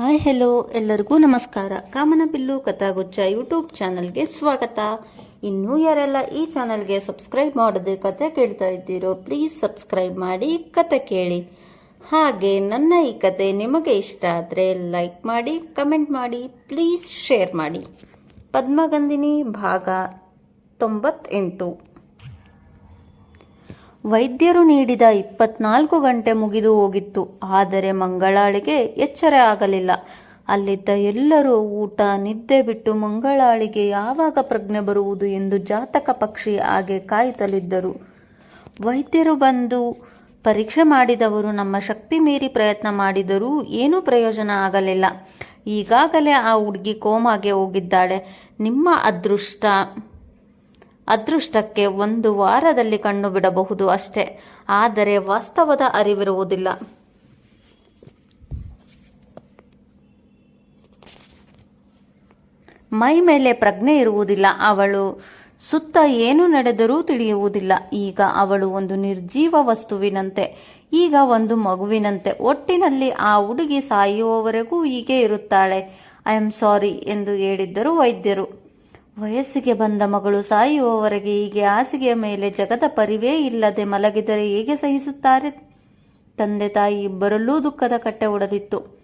Hi hello ಎಲ್ಲರಿಗೂ ನಮಸ್ಕಾರ. ಕಾಮನಬಿಲ್ಲು Kathaguchcha YouTube ಚಾನಲ್ಗೆ ಸ್ವಾಗತ. ಇನ್ನೂ ಯಾರೆಲ್ಲ ಈ ಚಾನಲ್ಗೆ ಸಬ್ಸ್ಕ್ರೈಬ್ ಮಾಡದೆ ಕತೆ ಕೇಳ್ತಾ ಇದ್ದೀರೋ ಪ್ಲೀಸ್ ಸಬ್ಸ್ಕ್ರೈಬ್ ಮಾಡಿ ಕತೆ ಕೇಳಿ. ಹಾಗೆ ನನ್ನ ಈ ಕತೆ ನಿಮಗೆ ಇಷ್ಟ ಆದರೆ ಲೈಕ್ ಮಾಡಿ ಕಮೆಂಟ್ ಮಾಡಿ ಪ್ಲೀಸ್ ಶೇರ್ ಮಾಡಿ. ಪದ್ಮಗಂಧಿನಿ ಭಾಗ ತೊಂಬತ್ತೆಂಟು. ವೈದ್ಯರು ನೀಡಿದ ಇಪ್ಪತ್ನಾಲ್ಕು ಗಂಟೆ ಮುಗಿದು ಹೋಗಿತ್ತು. ಆದರೆ ಮಂಗಳಾಳಿಗೆ ಎಚ್ಚರ ಆಗಲಿಲ್ಲ. ಅಲ್ಲಿದ್ದ ಎಲ್ಲರೂ ಊಟ, ನಿದ್ದೆ ಬಿಟ್ಟು ಮಂಗಳಾಳಿಗೆ ಯಾವಾಗ ಪ್ರಜ್ಞೆ ಬರುವುದು ಎಂದು ಜಾತಕ ಪಕ್ಷಿ ಹಾಗೆ ಕಾಯುತ್ತಲಿದ್ದರು. ವೈದ್ಯರು ಬಂದು ಪರೀಕ್ಷೆ ಮಾಡಿದವರು ನಮ್ಮ ಶಕ್ತಿ ಮೀರಿ ಪ್ರಯತ್ನ ಮಾಡಿದರೂ ಏನೂ ಪ್ರಯೋಜನ ಆಗಲಿಲ್ಲ. ಈಗಾಗಲೇ ಆ ಹುಡುಗಿ ಕೋಮಾಗೆ ಹೋಗಿದ್ದಾಳೆ. ನಿಮ್ಮ ಅದೃಷ್ಟ ಅದೃಷ್ಟಕ್ಕೆ ಒಂದು ವಾರದಲ್ಲಿ ಕಣ್ಣು ಬಿಡಬಹುದು ಅಷ್ಟೇ. ಆದರೆ ವಾಸ್ತವದ ಅರಿವಿರುವುದಿಲ್ಲ. ಮೈ ಮೇಲೆ ಪ್ರಜ್ಞೆ ಇರುವುದಿಲ್ಲ. ಅವಳು ಸುತ್ತ ಏನು ನಡೆದರೂ ತಿಳಿಯುವುದಿಲ್ಲ. ಈಗ ಅವಳು ಒಂದು ನಿರ್ಜೀವ ವಸ್ತುವಿನಂತೆ, ಈಗ ಒಂದು ಮಗುವಿನಂತೆ. ಒಟ್ಟಿನಲ್ಲಿ ಆ ಹುಡುಗಿ ಸಾಯುವವರೆಗೂ ಹೀಗೆ ಇರುತ್ತಾಳೆ. ಐ ಆಮ್ ಸಾರಿ ಎಂದು ಹೇಳಿದ್ದರು ವೈದ್ಯರು. ವಯಸ್ಸಿಗೆ ಬಂದ ಮಗಳು ಸಾಯುವವರೆಗೆ ಹೀಗೆ ಹಾಸಿಗೆಯ ಮೇಲೆ ಜಗದ ಪರಿವೇ ಇಲ್ಲದೆ ಮಲಗಿದರೆ ಹೇಗೆ ಸಹಿಸುತ್ತಾರೆ? ತಂದೆ ತಾಯಿ ಇಬ್ಬರಲ್ಲೂ ದುಃಖದ ಕಟ್ಟೆ ಒಡೆದಿತ್ತು.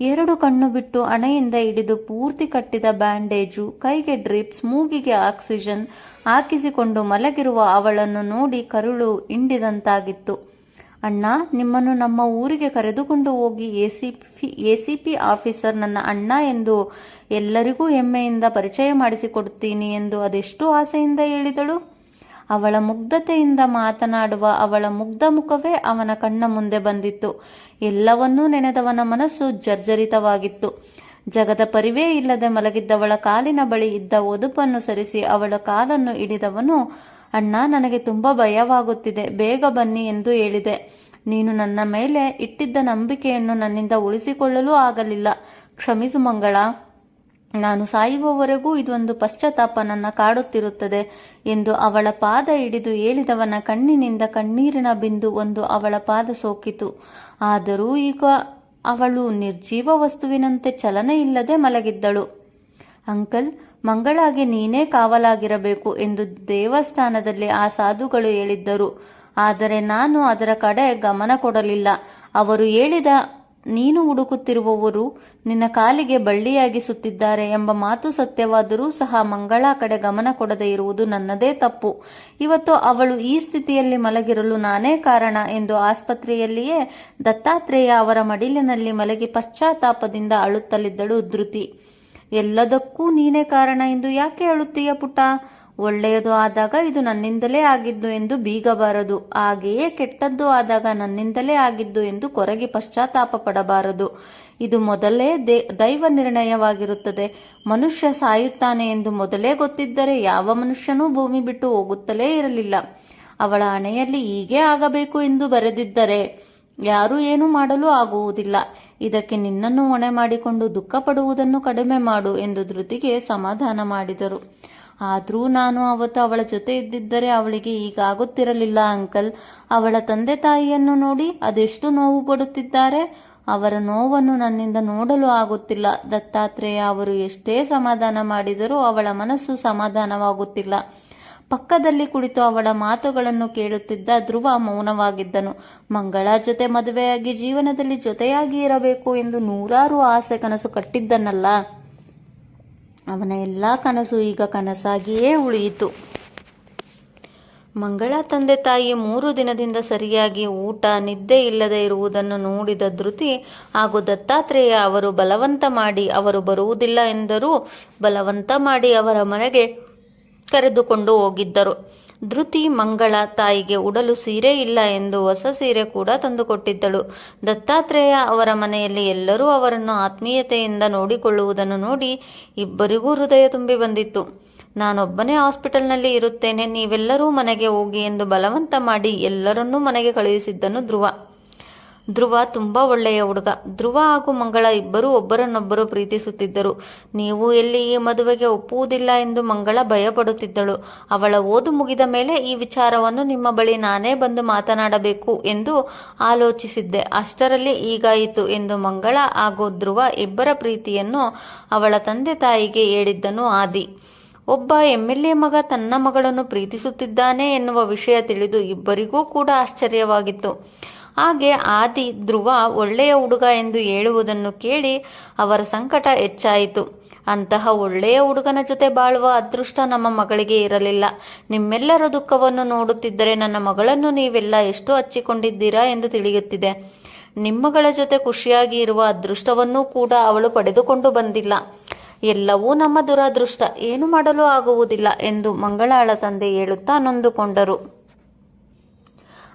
ಎರಡು ಕಣ್ಣು ಬಿಟ್ಟು ಹಣೆಯಿಂದ ಹಿಡಿದು ಪೂರ್ತಿ ಕಟ್ಟಿದ ಬ್ಯಾಂಡೇಜು, ಕೈಗೆ ಡ್ರಿಪ್ಸ್, ಮೂಗಿಗೆ ಆಕ್ಸಿಜನ್ ಹಾಕಿಸಿಕೊಂಡು ಮಲಗಿರುವ ಅವಳನ್ನು ನೋಡಿ ಕರುಳು ಹಿಂಡಿದಂತಾಗಿತ್ತು. ಅಣ್ಣ, ನಿಮ್ಮನ್ನು ನಮ್ಮ ಊರಿಗೆ ಕರೆದುಕೊಂಡು ಹೋಗಿ ಎಸಿಪಿ ಎಸಿಪಿ ಆಫೀಸರ್ ನನ್ನ ಅಣ್ಣ ಎಂದು ಎಲ್ಲರಿಗೂ ಹೆಮ್ಮೆಯಿಂದ ಪರಿಚಯ ಮಾಡಿಸಿಕೊಡುತ್ತೀನಿ ಎಂದು ಅದೆಷ್ಟು ಆಸೆಯಿಂದ ಹೇಳಿದಳು. ಅವಳ ಮುಗ್ಧತೆಯಿಂದ ಮಾತನಾಡುವ ಅವಳ ಮುಗ್ಧ ಮುಖವೇ ಅವನ ಕಣ್ಣ ಮುಂದೆ ಬಂದಿತ್ತು. ಎಲ್ಲವನ್ನೂ ನೆನೆದವನ ಮನಸ್ಸು ಜರ್ಜರಿತವಾಗಿತ್ತು. ಜಗದ ಪರಿವೇ ಇಲ್ಲದೆ ಮಲಗಿದ್ದವಳ ಕಾಲಿನ ಬಳಿ ಇದ್ದ ಒದುಪನ್ನು ಸರಿಸಿ ಅವಳ ಕಾಲನ್ನು ಹಿಡಿದವನು ಅಣ್ಣ, ನನಗೆ ತುಂಬಾ ಭಯವಾಗುತ್ತಿದೆ. ಬೇಗ ಬನ್ನಿ ಎಂದು ಹೇಳಿದೆ. ನೀನು ನನ್ನ ಮೇಲೆ ಇಟ್ಟಿದ್ದ ನಂಬಿಕೆಯನ್ನು ನನ್ನಿಂದ ಉಳಿಸಿಕೊಳ್ಳಲು ಆಗಲಿಲ್ಲ. ಕ್ಷಮಿಸು ಮಂಗಳ. ನಾನು ಸಾಯುವವರೆಗೂ ಇದೊಂದು ಪಶ್ಚಾತ್ತಾಪ ನನ್ನ ಕಾಡುತ್ತಿರುತ್ತದೆ ಎಂದು ಅವಳ ಪಾದ ಹಿಡಿದು ಹೇಳಿದವನ ಕಣ್ಣಿನಿಂದ ಕಣ್ಣೀರಿನ ಬಿಂದು ಒಂದು ಅವಳ ಪಾದ ಸೋಕಿತು. ಆದರೂ ಈಗ ಅವಳು ನಿರ್ಜೀವ ವಸ್ತುವಿನಂತೆ ಚಲನೆ ಇಲ್ಲದೆ ಮಲಗಿದ್ದಳು. ಅಂಕಲ್ ಮಂಗಳಾಗೆ ನೀನೇ ಕಾವಲಾಗಿರಬೇಕು ಎಂದು ದೇವಸ್ಥಾನದಲ್ಲಿ ಆ ಸಾಧುಗಳು ಹೇಳಿದ್ದರು. ಆದರೆ ನಾನು ಅದರ ಕಡೆ ಗಮನ ಕೊಡಲಿಲ್ಲ. ಅವರು ಹೇಳಿದ, ನೀನು ಹುಡುಕುತ್ತಿರುವವರು ನಿನ್ನ ಕಾಲಿಗೆ ಬಳ್ಳಿಯಾಗಿ ಸುತ್ತಿದ್ದಾರೆ ಎಂಬ ಮಾತು ಸತ್ಯವಾದರೂ ಸಹ ಮಂಗಳ ಕಡೆ ಗಮನ ಕೊಡದೆ ಇರುವುದು ನನ್ನದೇ ತಪ್ಪು. ಇವತ್ತು ಅವಳು ಈ ಸ್ಥಿತಿಯಲ್ಲಿ ಮಲಗಿರಲು ನಾನೇ ಕಾರಣ ಎಂದು ಆಸ್ಪತ್ರೆಯಲ್ಲಿಯೇ ದತ್ತಾತ್ರೇಯ ಅವರ ಮಡಿಲಿನಲ್ಲಿ ಮಲಗಿ ಪಶ್ಚಾತ್ತಾಪದಿಂದ ಅಳುತ್ತಲಿದ್ದಳು ಧೃತಿ. ಎಲ್ಲದಕ್ಕೂ ನೀನೇ ಕಾರಣ ಎಂದು ಯಾಕೆ ಹೇಳುತ್ತೀಯ ಪುಟ್ಟ? ಒಳ್ಳೆಯದು ಆದಾಗ ಇದು ನನ್ನಿಂದಲೇ ಆಗಿದ್ದು ಎಂದು ಬೀಗಬಾರದು. ಹಾಗೆಯೇ ಕೆಟ್ಟದ್ದು ಆದಾಗ ನನ್ನಿಂದಲೇ ಆಗಿದ್ದು ಎಂದು ಕೊರಗಿ ಪಶ್ಚಾತ್ತಾಪ ಪಡಬಾರದು. ಇದು ಮೊದಲೇ ದೈವ ನಿರ್ಣಯವಾಗಿರುತ್ತದೆ. ಮನುಷ್ಯ ಸಾಯುತ್ತಾನೆ ಎಂದು ಮೊದಲೇ ಗೊತ್ತಿದ್ದರೆ ಯಾವ ಮನುಷ್ಯನೂ ಭೂಮಿ ಬಿಟ್ಟು ಹೋಗುತ್ತಲೇ ಇರಲಿಲ್ಲ. ಅವಳ ಹಣೆಯಲ್ಲಿ ಹೀಗೆ ಆಗಬೇಕು ಎಂದು ಬರೆದಿದ್ದರೆ ಯಾರೂ ಏನೂ ಮಾಡಲು ಆಗುವುದಿಲ್ಲ. ಇದಕ್ಕೆ ನಿನ್ನನ್ನು ಹೊಣೆ ಮಾಡಿಕೊಂಡು ದುಃಖ ಪಡುವುದನ್ನು ಕಡಿಮೆ ಮಾಡು ಎಂದು ಧೃತಿಗೆ ಸಮಾಧಾನ ಮಾಡಿದರು. ಆದರೂ ನಾನು ಅವತ್ತು ಅವಳ ಜೊತೆ ಇದ್ದಿದ್ದರೆ ಅವಳಿಗೆ ಈಗಾಗುತ್ತಿರಲಿಲ್ಲ ಅಂಕಲ್. ಅವಳ ತಂದೆ ತಾಯಿಯನ್ನು ನೋಡಿ ಅದೆಷ್ಟು ನೋವು ಪಡುತ್ತಿದ್ದಾರೆ ಅವರ ನೋವನ್ನು ನನ್ನಿಂದ ನೋಡಲು ಆಗುತ್ತಿಲ್ಲ. ದತ್ತಾತ್ರೇಯ ಅವರು ಎಷ್ಟೇ ಸಮಾಧಾನ ಮಾಡಿದರೂ ಅವಳ ಮನಸ್ಸು ಸಮಾಧಾನವಾಗುತ್ತಿಲ್ಲ. ಪಕ್ಕದಲ್ಲಿ ಕುಳಿತು ಅವಳ ಮಾತುಗಳನ್ನು ಕೇಳುತ್ತಿದ್ದ ಧ್ರುವ ಮೌನವಾಗಿದ್ದನು. ಮಂಗಳ ಜೊತೆ ಮದುವೆಯಾಗಿ ಜೀವನದಲ್ಲಿ ಜೊತೆಯಾಗಿ ಇರಬೇಕು ಎಂದು ನೂರಾರು ಆಸೆ ಕನಸು ಕಟ್ಟಿದ್ದನಲ್ಲ. ಅವನ ಎಲ್ಲ ಕನಸು ಈಗ ಕನಸಾಗಿಯೇ ಉಳಿಯಿತು. ಮಂಗಳ ತಂದೆ ತಾಯಿ ಮೂರು ದಿನದಿಂದ ಸರಿಯಾಗಿ ಊಟ, ನಿದ್ದೆ ಇಲ್ಲದೆ ಇರುವುದನ್ನು ನೋಡಿದ ಧೃತಿ, ಹಾಗೂ ದತ್ತಾತ್ರೇಯ ಅವರು ಬಲವಂತ ಮಾಡಿ, ಅವರು ಬರುವುದಿಲ್ಲ ಎಂದರೂ ಬಲವಂತ ಮಾಡಿ ಅವರ ಮನೆಗೆ ಕರೆದುಕೊಂಡು ಹೋಗಿದ್ದರು. ಧೃತಿ ಮಂಗಳ ತಾಯಿಗೆ ಉಡಲು ಸೀರೆ ಇಲ್ಲ ಎಂದು ಹೊಸ ಸೀರೆ ಕೂಡ ತಂದುಕೊಟ್ಟಿದ್ದಳು. ದತ್ತಾತ್ರೇಯ ಅವರ ಮನೆಯಲ್ಲಿ ಎಲ್ಲರೂ ಅವರನ್ನು ಆತ್ಮೀಯತೆಯಿಂದ ನೋಡಿಕೊಳ್ಳುವುದನ್ನು ನೋಡಿ ಇಬ್ಬರಿಗೂ ಹೃದಯ ತುಂಬಿ ಬಂದಿತ್ತು. ನಾನೊಬ್ಬನೇ ಹಾಸ್ಪಿಟಲ್ನಲ್ಲಿ ಇರುತ್ತೇನೆ, ನೀವೆಲ್ಲರೂ ಮನೆಗೆ ಹೋಗಿ ಎಂದು ಬಲವಂತ ಮಾಡಿ ಎಲ್ಲರನ್ನೂ ಮನೆಗೆ ಕಳುಹಿಸಿದ್ದನು ಧ್ರುವ. ಧ್ರುವ ತುಂಬಾ ಒಳ್ಳೆಯ ಹುಡುಗ. ಧ್ರುವ ಹಾಗೂ ಮಂಗಳ ಇಬ್ಬರೂ ಒಬ್ಬರನ್ನೊಬ್ಬರು ಪ್ರೀತಿಸುತ್ತಿದ್ದರು. ನೀವು ಎಲ್ಲಿ ಈ ಮದುವೆಗೆ ಒಪ್ಪುವುದಿಲ್ಲ ಎಂದು ಮಂಗಳ ಭಯಪಡುತ್ತಿದ್ದಳು. ಅವಳ ಓದು ಮುಗಿದ ಮೇಲೆ ಈ ವಿಚಾರವನ್ನು ನಿಮ್ಮ ಬಳಿ ನಾನೇ ಬಂದು ಮಾತನಾಡಬೇಕು ಎಂದು ಆಲೋಚಿಸಿದ್ದೆ. ಅಷ್ಟರಲ್ಲಿ ಈಗಾಯಿತು ಎಂದು ಮಂಗಳ ಹಾಗೂ ಧ್ರುವ ಇಬ್ಬರ ಪ್ರೀತಿಯನ್ನು ಅವಳ ತಂದೆ ತಾಯಿಗೆ ಹೇಳಿದ್ದನು ಆದಿ. ಒಬ್ಬ ಎಂ ಎಲ್ ಎ ಮಗ ತನ್ನ ಮಗಳನ್ನು ಪ್ರೀತಿಸುತ್ತಿದ್ದಾನೆ ಎನ್ನುವ ವಿಷಯ ತಿಳಿದು ಇಬ್ಬರಿಗೂ ಕೂಡ ಆಶ್ಚರ್ಯವಾಗಿತ್ತು. ಹಾಗೆ ಆದಿ ಧ್ರುವ ಒಳ್ಳೆಯ ಹುಡುಗ ಎಂದು ಹೇಳುವುದನ್ನು ಕೇಳಿ ಅವರ ಸಂಕಟ ಹೆಚ್ಚಾಯಿತು. ಅಂತಹ ಒಳ್ಳೆಯ ಹುಡುಗನ ಜೊತೆ ಬಾಳುವ ಅದೃಷ್ಟ ನಮ್ಮ ಮಗಳಿಗೆ ಇರಲಿಲ್ಲ. ನಿಮ್ಮೆಲ್ಲರ ದುಃಖವನ್ನು ನೋಡುತ್ತಿದ್ದರೆ ನನ್ನ ಮಗಳನ್ನು ನೀವೆಲ್ಲ ಎಷ್ಟು ಹಚ್ಚಿಕೊಂಡಿದ್ದೀರಾ ಎಂದು ತಿಳಿಯುತ್ತಿದೆ. ನಿಮ್ಮಗಳ ಜೊತೆ ಖುಷಿಯಾಗಿ ಇರುವ ಅದೃಷ್ಟವನ್ನೂ ಕೂಡ ಅವಳು ಪಡೆದುಕೊಂಡು ಬಂದಿಲ್ಲ. ಎಲ್ಲವೂ ನಮ್ಮ ದುರಾದೃಷ್ಟ. ಏನು ಮಾಡಲು ಆಗುವುದಿಲ್ಲ ಎಂದು ಮಂಗಳಾಳ ತಂದೆ ಹೇಳುತ್ತಾ ನೊಂದುಕೊಂಡರು.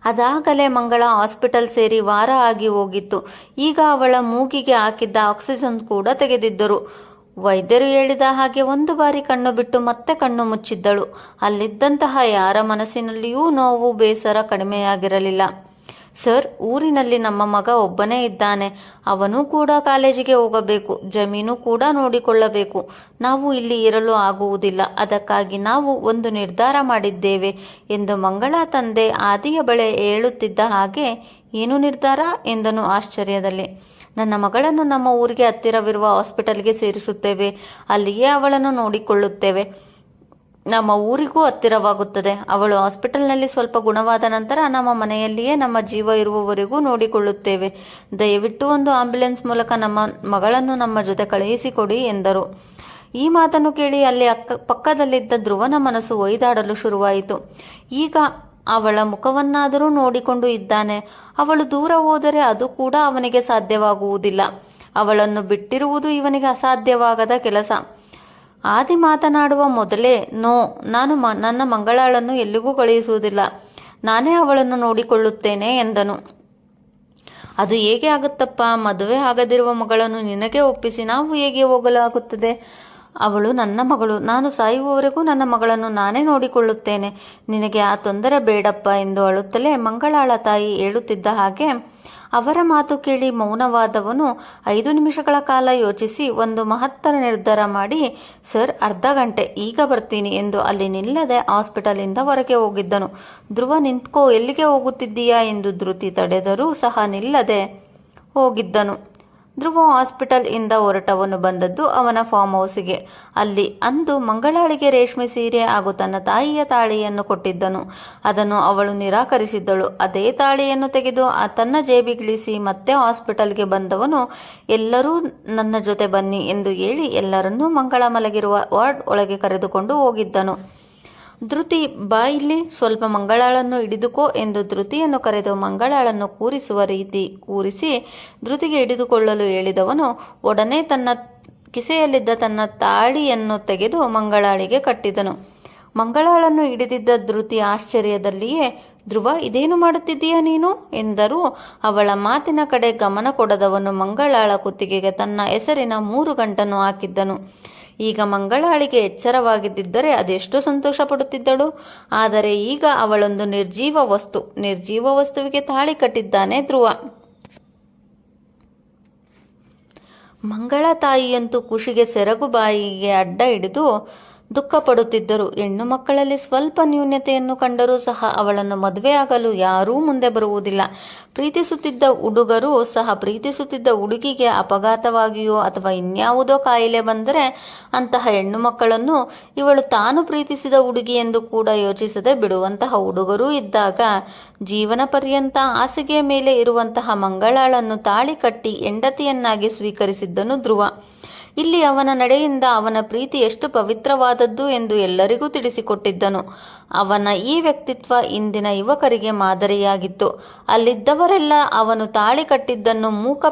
ಅದಾಗಲೇ ಮಂಗಳ ಹಾಸ್ಪಿಟಲ್ ಸೇರಿ ವಾರ ಆಗಿ ಹೋಗಿತ್ತು. ಈಗ ಅವಳ ಮೂಗಿಗೆ ಹಾಕಿದ್ದ ಆಕ್ಸಿಜನ್ ಕೂಡ ತೆಗೆದಿದ್ದರು. ವೈದ್ಯರು ಹೇಳಿದ ಹಾಗೆ ಒಂದು ಬಾರಿ ಕಣ್ಣು ಬಿಟ್ಟು ಮತ್ತೆ ಕಣ್ಣು ಮುಚ್ಚಿದ್ದಳು. ಅಲ್ಲಿದ್ದಂತಹ ಯಾರ ಮನಸ್ಸಿನಲ್ಲಿಯೂ ನೋವು ಬೇಸರ ಕಡಿಮೆಯಾಗಿರಲಿಲ್ಲ. ಸರ್, ಊರಿನಲ್ಲಿ ನಮ್ಮ ಮಗ ಒಬ್ಬನೇ ಇದ್ದಾನೆ. ಅವನೂ ಕೂಡ ಕಾಲೇಜಿಗೆ ಹೋಗಬೇಕು. ಜಮೀನು ಕೂಡ ನೋಡಿಕೊಳ್ಳಬೇಕು. ನಾವು ಇಲ್ಲಿ ಇರಲು ಆಗುವುದಿಲ್ಲ. ಅದಕ್ಕಾಗಿ ನಾವು ಒಂದು ನಿರ್ಧಾರ ಮಾಡಿದ್ದೇವೆ ಎಂದು ಮಂಗಳ ತಂದೆ ಆದಿಯ ಬಳೆ ಹೇಳುತ್ತಿದ್ದ ಹಾಗೆ ಏನು ನಿರ್ಧಾರ? ಎಂದನು ಆಶ್ಚರ್ಯದಲ್ಲಿ. ನನ್ನ ಮಗಳನ್ನು ನಮ್ಮ ಊರಿಗೆ ಹತ್ತಿರವಿರುವ ಹಾಸ್ಪಿಟಲ್ಗೆ ಸೇರಿಸುತ್ತೇವೆ. ಅಲ್ಲಿಯೇ ಅವಳನ್ನು ನೋಡಿಕೊಳ್ಳುತ್ತೇವೆ. ನಮ್ಮ ಊರಿಗೂ ಹತ್ತಿರವಾಗುತ್ತದೆ. ಅವಳು ಹಾಸ್ಪಿಟಲ್ನಲ್ಲಿ ಸ್ವಲ್ಪ ಗುಣವಾದ ನಂತರ ನಮ್ಮ ಮನೆಯಲ್ಲಿಯೇ ನಮ್ಮ ಜೀವ ಇರುವವರೆಗೂ ನೋಡಿಕೊಳ್ಳುತ್ತೇವೆ. ದಯವಿಟ್ಟು ಒಂದು ಆಂಬ್ಯುಲೆನ್ಸ್ ಮೂಲಕ ನಮ್ಮ ಮಗಳನ್ನು ನಮ್ಮ ಜೊತೆ ಕಳುಹಿಸಿಕೊಡಿ, ಎಂದರು. ಈ ಮಾತನ್ನು ಕೇಳಿ ಅಲ್ಲಿ ಅಕ್ಕ ಪಕ್ಕದಲ್ಲಿದ್ದ ಧ್ರುವನ ಮನಸ್ಸು ಒಯ್ದಾಡಲು ಶುರುವಾಯಿತು. ಈಗ ಅವಳ ಮುಖವನ್ನಾದರೂ ನೋಡಿಕೊಂಡು ಇದ್ದಾನೆ. ಅವಳು ದೂರ ಹೋದರೆ ಅದು ಕೂಡ ಅವನಿಗೆ ಸಾಧ್ಯವಾಗುವುದಿಲ್ಲ. ಅವಳನ್ನು ಬಿಟ್ಟಿರುವುದು ಇವನಿಗೆ ಅಸಾಧ್ಯವಾಗದ ಕೆಲಸ. ಆದಿ ಮಾತನಾಡುವ ಮೊದಲೇ, ನೋ, ನಾನು ಮ, ನನ್ನ ಮಂಗಳಾಳನ್ನು ಎಲ್ಲಿಗೂ ಕಳುಹಿಸುವುದಿಲ್ಲ. ನಾನೇ ಅವಳನ್ನು ನೋಡಿಕೊಳ್ಳುತ್ತೇನೆ ಎಂದನು. ಅದು ಹೇಗೆ ಆಗುತ್ತಪ್ಪ? ಮದುವೆ ಆಗದಿರುವ ಮಗಳನ್ನು ನಿನಗೆ ಒಪ್ಪಿಸಿ ನಾವು ಹೇಗೆ ಹೋಗಲಾಗುತ್ತದೆ? ಅವಳು ನನ್ನ ಮಗಳು. ನಾನು ಸಾಯುವವರೆಗೂ ನನ್ನ ಮಗಳನ್ನು ನಾನೇ ನೋಡಿಕೊಳ್ಳುತ್ತೇನೆ. ನಿನಗೆ ಆ ತೊಂದರೆ ಬೇಡಪ್ಪ ಎಂದು ಅಳುತ್ತಲೇ ಮಂಗಳಾಳ ತಾಯಿ ಹೇಳುತ್ತಿದ್ದ ಹಾಗೆ ಅವರ ಮಾತು ಕೇಳಿ ಮೌನವಾದವನು ಐದು ನಿಮಿಷಗಳ ಕಾಲ ಯೋಚಿಸಿ ಒಂದು ಮಹತ್ತರ ನಿರ್ಧಾರ ಮಾಡಿ, ಸರ್, ಅರ್ಧ ಗಂಟೆ, ಈಗ ಬರ್ತೀನಿ ಎಂದು ಅಲ್ಲಿ ನಿಲ್ಲದೆ ಹಾಸ್ಪಿಟಲಿಂದ ಹೊರಗೆ ಹೋಗಿದ್ದನು. ಧ್ರುವ, ನಿಂತ್ಕೋ, ಎಲ್ಲಿಗೆ ಹೋಗುತ್ತಿದ್ದೀಯಾ? ಎಂದು ಧೃತಿ ತಡೆದರೂ ಸಹ ನಿಲ್ಲದೆ ಹೋಗಿದ್ದನು. ಧ್ರುವ ಹಾಸ್ಪಿಟಲ್ ಇಂದ ಹೊರಟವನು ಬಂದದ್ದು ಅವನ ಫಾರ್ಮ್ ಹೌಸ್ಗೆ. ಅಲ್ಲಿ ಅಂದು ಮಂಗಳಾಳಿಗೆ ರೇಷ್ಮೆ ಸೀರೆ ಹಾಗೂ ತನ್ನ ತಾಯಿಯ ತಾಳಿಯನ್ನು ಕೊಟ್ಟಿದ್ದನು. ಅದನ್ನು ಅವಳು ನಿರಾಕರಿಸಿದ್ದಳು. ಅದೇ ತಾಳಿಯನ್ನು ತೆಗೆದು ಆ ತನ್ನ ಜೇಬಿಗಿಳಿಸಿ ಮತ್ತೆ ಹಾಸ್ಪಿಟಲ್ಗೆ ಬಂದವನು, ಎಲ್ಲರೂ ನನ್ನ ಜೊತೆ ಬನ್ನಿ ಎಂದು ಹೇಳಿ ಎಲ್ಲರನ್ನೂ ಮಂಗಳ ಮಲಗಿರುವ ವಾರ್ಡ್ ಒಳಗೆ ಕರೆದುಕೊಂಡು ಹೋಗಿದ್ದನು. ಧೃತಿ, ಬಾ ಇಲ್ಲಿ, ಸ್ವಲ್ಪ ಮಂಗಳಾಳನ್ನು ಹಿಡಿದುಕೋ ಎಂದು ಧೃತಿಯನ್ನು ಕರೆದು ಮಂಗಳಾಳನ್ನು ಕೂರಿಸುವ ರೀತಿ ಕೂರಿಸಿ ಧೃತಿಗೆ ಹಿಡಿದುಕೊಳ್ಳಲು ಹೇಳಿದವನು, ಒಡನೆ ತನ್ನ ಕಿಸೆಯಲ್ಲಿದ್ದ ತನ್ನ ತಾಳಿಯನ್ನು ತೆಗೆದು ಮಂಗಳಾಳಿಗೆ ಕಟ್ಟಿದನು. ಮಂಗಳಾಳನ್ನು ಹಿಡಿದಿದ್ದ ಧೃತಿ ಆಶ್ಚರ್ಯದಲ್ಲಿಯೇ, ಧ್ರುವ, ಇದೇನು ಮಾಡುತ್ತಿದ್ದೀಯಾ ನೀನು? ಎಂದರೂ ಅವಳ ಮಾತಿನ ಕಡೆ ಗಮನ ಕೊಡದವನು ಮಂಗಳಾಳ ಕುತ್ತಿಗೆಗೆ ತನ್ನ ಹೆಸರಿನ ಮೂರು ಗಂಟನ್ನು ಹಾಕಿದ್ದನು. ಈಗ ಮಂಗಳಾಳಿಗೆ ಎಚ್ಚರವಾಗಿದ್ದರೆ ಅದೆಷ್ಟು ಸಂತೋಷ ಪಡುತ್ತಿದ್ದಳು ಆದರೆ ಈಗ ಅವಳೊಂದು ನಿರ್ಜೀವ ವಸ್ತು, ನಿರ್ಜೀವ ವಸ್ತುವಿಗೆ ತಾಳಿ ಕಟ್ಟಿದ್ದಾನೆ ಧ್ರುವ. ಮಂಗಳ ತಾಯಿಯಂತೂ ಖುಷಿಗೆ ಸೆರಗು ಬಾಯಿಗೆ ಅಡ್ಡ ಹಿಡಿದು ದುಃಖ ಪಡುತ್ತಿದ್ದರು ಹೆಣ್ಣು ಮಕ್ಕಳಲ್ಲಿ ಸ್ವಲ್ಪ ನ್ಯೂನ್ಯತೆಯನ್ನು ಕಂಡರೂ ಸಹ ಅವಳನ್ನು ಮದುವೆಯಾಗಲು ಯಾರೂ ಮುಂದೆ ಬರುವುದಿಲ್ಲ. ಪ್ರೀತಿಸುತ್ತಿದ್ದ ಹುಡುಗರು ಸಹ ಪ್ರೀತಿಸುತ್ತಿದ್ದ ಹುಡುಗಿಗೆ ಅಪಘಾತವಾಗಿಯೋ ಅಥವಾ ಇನ್ಯಾವುದೋ ಕಾಯಿಲೆ ಬಂದರೆ ಅಂತಹ ಹೆಣ್ಣು ಮಕ್ಕಳನ್ನು ಇವಳು ತಾನು ಪ್ರೀತಿಸಿದ ಹುಡುಗಿ ಎಂದು ಕೂಡ ಯೋಚಿಸದೆ ಬಿಡುವಂತಹ ಹುಡುಗರೂ ಇದ್ದಾಗ ಜೀವನ ಪರ್ಯಂತ ಹಾಸಿಗೆಯ ಮೇಲೆ ಇರುವಂತಹ ಮಂಗಳಾಳನ್ನು ತಾಳಿ ಕಟ್ಟಿ ಹೆಂಡತಿಯನ್ನಾಗಿ ಸ್ವೀಕರಿಸಿದ್ದನು ಧ್ರುವ. ಇಲ್ಲಿ ಅವನ ನಡೆಯಿಂದ ಅವನ ಪ್ರೀತಿ ಎಷ್ಟು ಪವಿತ್ರವಾದದ್ದು ಎಂದು ಎಲ್ಲರಿಗೂ ತಿಳಿಸಿಕೊಟ್ಟಿದ್ದನು. ಅವನ ಈ ವ್ಯಕ್ತಿತ್ವ ಇಂದಿನ ಯುವಕರಿಗೆ ಮಾದರಿಯಾಗಿತ್ತು. ಅಲ್ಲಿದ್ದವರೆಲ್ಲ ಅವನು ತಾಳಿ ಕಟ್ಟಿದ್ದನ್ನು ಮೂಕ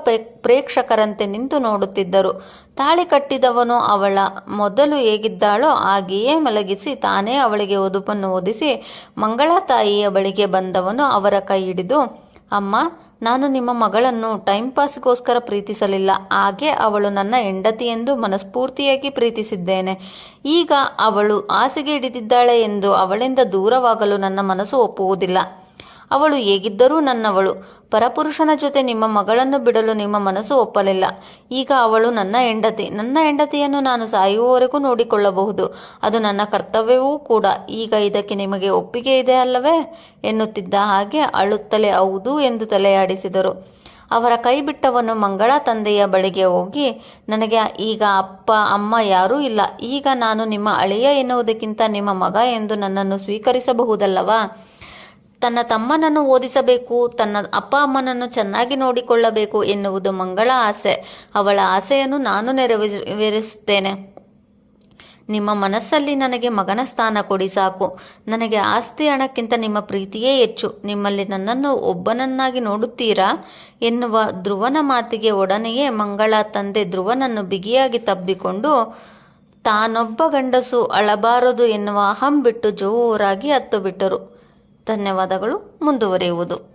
ಪ್ರೇಕ್ಷಕರಂತೆ ನಿಂತು ನೋಡುತ್ತಿದ್ದರು. ತಾಳಿ ಕಟ್ಟಿದವನು ಅವಳ ಮೊದಲು ಹೇಗಿದ್ದಾಳೋ ಹಾಗೆಯೇ ಮಲಗಿಸಿ ತಾನೇ ಅವಳಿಗೆ ಒದುಪನ್ನು ಓದಿಸಿ ಮಂಗಳ ತಾಯಿಯ ಬಳಿಗೆ ಬಂದವನು ಅವರ ಕೈ ಹಿಡಿದು, ಅಮ್ಮ ನಾನು ನಿಮ್ಮ ಮಗಳನ್ನು ಟೈಮ್ ಪಾಸ್ಗೋಸ್ಕರ ಪ್ರೀತಿಸಲಿಲ್ಲ. ಹಾಗೆ ಅವಳು ನನ್ನ ಹೆಂಡತಿ ಎಂದು ಮನಸ್ಫೂರ್ತಿಯಾಗಿ ಪ್ರೀತಿಸಿದ್ದೇನೆ. ಈಗ ಅವಳು ಹಾಸಿಗೆ ಹಿಡಿದಿದ್ದಾಳೆ ಎಂದು ಅವಳಿಂದ ದೂರವಾಗಲು ನನ್ನ ಮನಸ್ಸು ಒಪ್ಪುವುದಿಲ್ಲ. ಅವಳು ಹೇಗಿದ್ದರೂ ನನ್ನವಳು. ಪರಪುರುಷನ ಜೊತೆ ನಿಮ್ಮ ಮಗಳನ್ನು ಬಿಡಲು ನಿಮ್ಮ ಮನಸ್ಸು ಒಪ್ಪಲಿಲ್ಲ. ಈಗ ಅವಳು ನನ್ನ ಹೆಂಡತಿ. ನನ್ನ ಹೆಂಡತಿಯನ್ನು ನಾನು ಸಾಯುವವರೆಗೂ ನೋಡಿಕೊಳ್ಳಬಹುದು. ಅದು ನನ್ನ ಕರ್ತವ್ಯವೂ ಕೂಡ. ಈಗ ಇದಕ್ಕೆ ನಿಮಗೆ ಒಪ್ಪಿಗೆ ಇದೆ ಅಲ್ಲವೇ? ಎನ್ನುತ್ತಿದ್ದ ಹಾಗೆ ಅಳುತ್ತಲೇ ಹೌದು ಎಂದು ತಲೆಯಾಡಿಸಿದರು. ಅವರ ಕೈ ಬಿಟ್ಟವನು ಮಂಗಳ ತಂದೆಯ ಬಳಿಗೆ ಹೋಗಿ, ನನಗೆ ಈಗ ಅಪ್ಪ, ಅಮ್ಮ ಯಾರೂ ಇಲ್ಲ. ಈಗ ನಾನು ನಿಮ್ಮ ಅಳಿಯ ಎನ್ನುವುದಕ್ಕಿಂತ ನಿಮ್ಮ ಮಗ ಎಂದು ನನ್ನನ್ನು ಸ್ವೀಕರಿಸಬಹುದಲ್ಲವಾ? ತನ್ನ ತಮ್ಮನನ್ನು ಓದಿಸಬೇಕು, ತನ್ನ ಅಪ್ಪ ಅಮ್ಮನನ್ನು ಚೆನ್ನಾಗಿ ನೋಡಿಕೊಳ್ಳಬೇಕು ಎನ್ನುವುದು ಮಂಗಳ ಆಸೆ. ಅವಳ ಆಸೆಯನ್ನು ನಾನು ನೆರವೇರಿಸುತ್ತೇನೆ. ನಿಮ್ಮ ಮನಸ್ಸಲ್ಲಿ ನನಗೆ ಮಗನ ಸ್ಥಾನ ಕೊಡಿ ಸಾಕು. ನನಗೆ ಆಸ್ತಿ ಹಣಕ್ಕಿಂತ ನಿಮ್ಮ ಪ್ರೀತಿಯೇ ಹೆಚ್ಚು. ನಿಮ್ಮಲ್ಲಿ ನನ್ನನ್ನು ಒಬ್ಬನನ್ನಾಗಿ ನೋಡುತ್ತೀರಾ? ಎನ್ನುವ ಧ್ರುವನ ಮಾತಿಗೆ ಒಡನೆಯೇ ಮಂಗಳ ತಂದೆ ಧ್ರುವನನ್ನು ಬಿಗಿಯಾಗಿ ತಬ್ಬಿಕೊಂಡು, ತಾನೊಬ್ಬ ಗಂಡಸು ಅಳಬಾರದು ಎನ್ನುವ ಅಹಂ ಬಿಟ್ಟು ಜೋರಾಗಿ ಹತ್ತು ಬಿಟ್ಟರು. ಧನ್ಯವಾದಗಳು ಮುಂದುವರಿಯುವುದು.